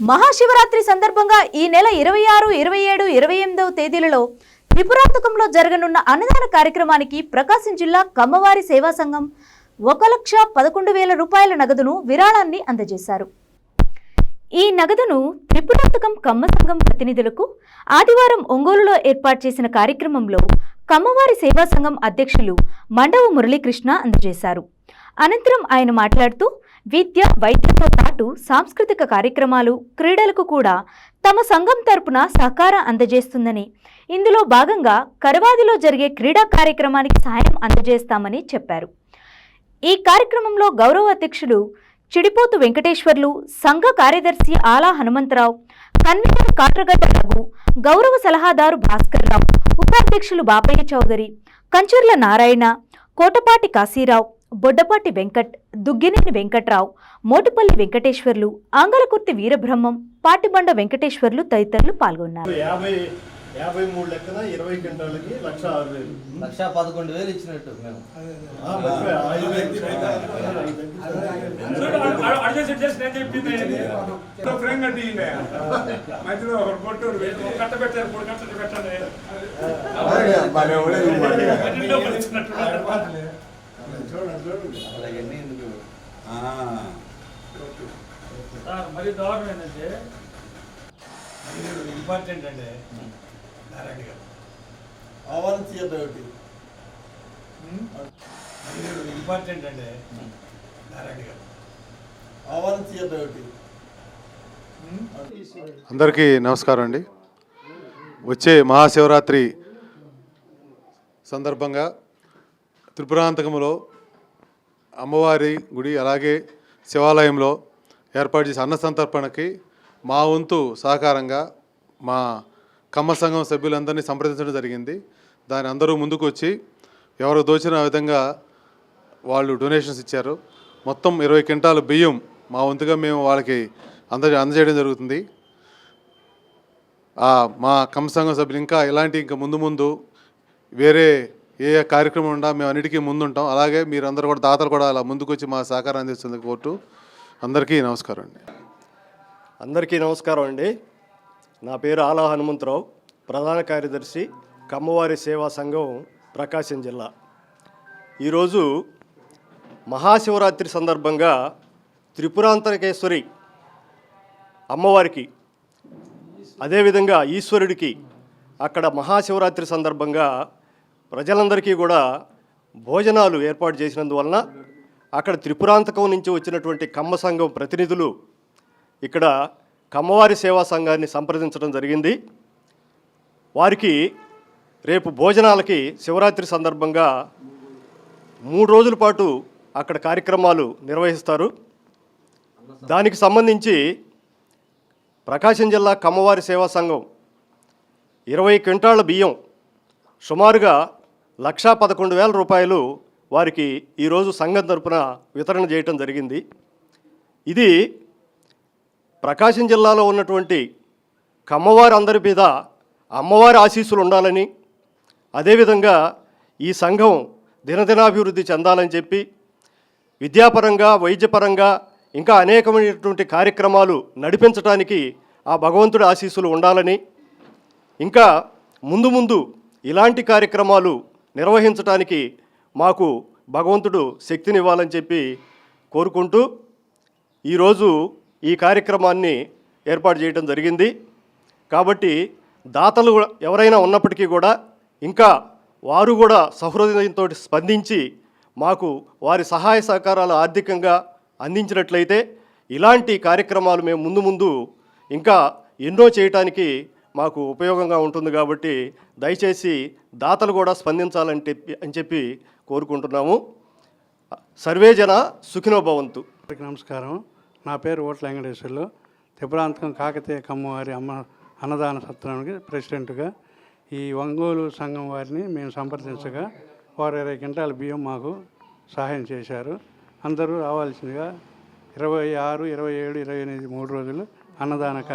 మహాశివరాత్రి సందర్భంగా ఈ నెల ఇరవై ఆరు ఇరవై ఏడు ఇరవై ఎనిమిదవ తేదీలలో త్రిపురాంతకంలో జరగనున్న అన్నదాన కార్యక్రమానికి ప్రకాశం జిల్లా కమ్మవారి సేవా సంఘం ఒక లక్ష పదకొండు వేల రూపాయల నగదును విరాళాన్ని అందజేశారు. ఈ నగదును త్రిపురాంతకం కమ్మ సంఘం ప్రతినిధులకు ఆదివారం ఒంగోలులో ఏర్పాటు చేసిన కార్యక్రమంలో కమ్మవారి సేవా సంఘం అధ్యక్షులు మండవ మురళీకృష్ణ అందజేశారు. అనంతరం ఆయన మాట్లాడుతూ విద్య వైద్యంతో పాటు సాంస్కృతిక కార్యక్రమాలు క్రీడలకు కూడా తమ సంఘం తరపున సహకారం అందజేస్తుందని. ఇందులో భాగంగా కరవాదిలో జరిగే క్రీడా కార్యక్రమానికి సాయం అందజేస్తామని చెప్పారు. ఈ కార్యక్రమంలో గౌరవ అధ్యక్షులు చిడిపోతు వెంకటేశ్వర్లు సంఘ కార్యదర్శి ఆలా హనుమంతరావు కన్వీనర్ కాట్రగడ్డ రఘు గౌరవ సలహాదారు భాస్కర్రావు ఉపాధ్యక్షులు బాపయ్య చౌదరి కంచర్ల నారాయణ కోటపాటి కాశీరావు బొడ్డపాటి వెంకట్ దుగ్గినేని వెంకట్రావు మోటుపల్లి వెంకటేశ్వర్లు ఆంగలకుర్తి వీరబ్రహ్మం పాటిబండ వెంకటేశ్వర్లు తదితరులు పాల్గొన్నారు యాభై మూడు లెక్కన ఇరవై క్వింటాలకి లక్ష ఆరు వేలు లక్ష పదకొండు వేలు ఇచ్చినట్టు మేము మధ్యలో కట్ట పెట్టారు మూడు పెట్టండి ఎందుకు సార్ మరి దారుణం ఏంటంటే ఇంపార్టెంట్ అండి నారాయణ గారు. ఆవాల ఒకటి ఇంపార్టెంట్ అండి నారాయణ గారు. ఆవాల ఒకటి అందరికీ నమస్కారం అండి. వచ్చే మహాశివరాత్రి సందర్భంగా త్రిపురాంతకములో అమ్మవారి గుడి అలాగే శివాలయంలో ఏర్పాటు చేసే అన్న సంతర్పణకి మా వంతు సహకారంగా మా కమ్మ సంఘం సభ్యులందరినీ సంప్రదించడం జరిగింది. దాని అందరూ ముందుకు వచ్చి ఎవరు దోచిన విధంగా వాళ్ళు డొనేషన్స్ ఇచ్చారు. మొత్తం ఇరవై క్వింటాలు బియ్యం మా వంతుగా మేము వాళ్ళకి అంద అందజేయడం జరుగుతుంది. మా కమ్మ సంఘం సభ్యులు ఇంకా ఇలాంటి ఇంకా ముందు ముందు వేరే ఏ కార్యక్రమం ఉన్నా మేము అన్నిటికీ ముందుంటాం. అలాగే మీరందరూ కూడా దాతలు కూడా అలా ముందుకొచ్చి మా సహకారం అందిస్తుంది కోర్టు అందరికీ నమస్కారం అండి. అందరికీ నమస్కారం అండి. నా పేరు ఆలా హనుమంతరావు. ప్రధాన కార్యదర్శి కమ్మవారి సేవా సంఘం ప్రకాశం జిల్లా. ఈరోజు మహాశివరాత్రి సందర్భంగా త్రిపురాంతరకేశ్వరి అమ్మవారికి అదేవిధంగా ఈశ్వరుడికి అక్కడ మహాశివరాత్రి సందర్భంగా ప్రజలందరికీ కూడా భోజనాలు ఏర్పాటు చేసినందువలన అక్కడ త్రిపురాంతకం నుంచి వచ్చినటువంటి కమ్మ సంఘం ప్రతినిధులు ఇక్కడ కమ్మవారి సేవా సంఘాన్ని సంప్రదించడం జరిగింది. వారికి రేపు భోజనాలకి శివరాత్రి సందర్భంగా మూడు రోజుల పాటు అక్కడ కార్యక్రమాలు నిర్వహిస్తారు. దానికి సంబంధించి ప్రకాశం జిల్లా కమ్మవారి సేవా సంఘం ఇరవై క్వింటాళ్ళ బియ్యం సుమారుగా లక్షా పదకొండు వేల రూపాయలు వారికి ఈరోజు సంఘం తరపున వితరణ చేయటం జరిగింది. ఇది ప్రకాశం జిల్లాలో ఉన్నటువంటి కమ్మవారి అందరి మీద అమ్మవారి ఆశీస్సులు ఉండాలని అదేవిధంగా ఈ సంఘం దినదినాభివృద్ధి చెందాలని చెప్పి విద్యాపరంగా వైద్యపరంగా ఇంకా అనేకమైనటువంటి కార్యక్రమాలు నడిపించడానికి ఆ భగవంతుడి ఆశీస్సులు ఉండాలని ఇంకా ముందు ముందు ఇలాంటి కార్యక్రమాలు నిర్వహించడానికి మాకు భగవంతుడు శక్తినివ్వాలని చెప్పి కోరుకుంటూ ఈరోజు ఈ కార్యక్రమాన్ని ఏర్పాటు చేయడం జరిగింది. కాబట్టి దాతలు కూడా- ఎవరైనా ఉన్నప్పటికీ కూడా ఇంకా వారు కూడా సహృదయంతో స్పందించి మాకు వారి సహాయ సహకారాలు ఆర్థికంగా అందించినట్లయితే ఇలాంటి కార్యక్రమాలు మేము ముందు ముందు ఇంకా ఎన్నో చేయటానికి మాకు ఉపయోగంగా ఉంటుంది కాబట్టి దయచేసి దాతలు కూడా స్పందించాలని చెప్పి అని చెప్పి కోరుకుంటున్నాము. సర్వేజన సుఖినో భవంతు. నమస్కారం. నా పేరు ఓట్ల వెంకటేశ్వర్లు. త్రిపురాంతకం కాకతీయ కమ్మవారి అమ్మ అన్నదాన సత్రానికి ప్రెసిడెంట్గా. ఈ ఒంగోలు సంఘం వారిని మేము సంప్రదించగా వారు ఇరవై క్వింటాల బియ్యం మాకు సహాయం చేశారు. అందరూ రావాల్సిందిగా ఇరవై ఆరు ఇరవై ఏడు ఇరవై ఎనిమిది మూడు రోజులు అన్నదాన కార్యక్రమం